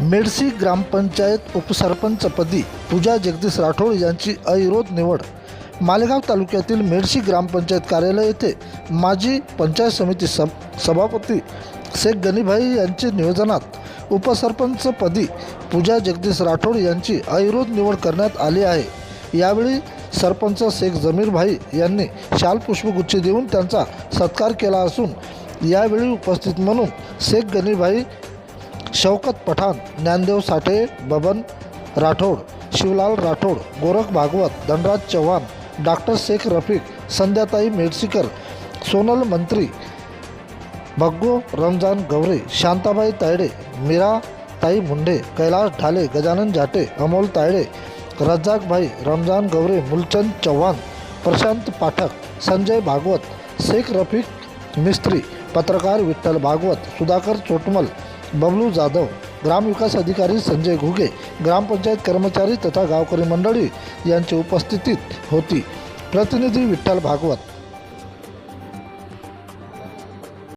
मेडसी ग्रामपंचायत उपसरपंचपदी पूजा जगदीश राठोड यांची अविरोध निवड. मालेगाव तालुक्यातील मेडशी ग्रामपंचायत कार्यालय येथे माजी पंचायत समिती सब सभापती शेख गनीभाई यांचे नियोजनात उपसरपंचपदी पूजा जगदीश राठोड यांची अविरोध निवड करण्यात आली आहे. यावेळी सरपंच शेख जमीरभाई यांनी शाल पुष्पगुच्छ देऊन त्यांचा सत्कार केला असून यावेळी उपस्थित म्हणून शेख गनीभाई शौकत पठाण ज्ञानदेव साठे बबन राठोड शिवलाल राठोड गोरख भागवत धनराज चव्हाण डॉक्टर शेख रफिक संध्याताई मेडसीकर सोनल मंत्री भग्गो रमजान गवरे शांताबाई तायडे मीरा ताई मुंडे कैलास ढाले गजानन जाटे अमोल तायडे रज्जाकभाई रमजान गवरे मुलचंद चव्हाण प्रशांत पाठक संजय भागवत शेख रफिक मिस्त्री पत्रकार विठ्ठल भागवत सुधाकर चोटमल बबलू जाधव ग्रामविकास अधिकारी संजय घुगे ग्रामपंचायत कर्मचारी तथा गावकरी मंडळी यांची उपस्थितीत होती. प्रतिनिधी विठ्ठल भागवत.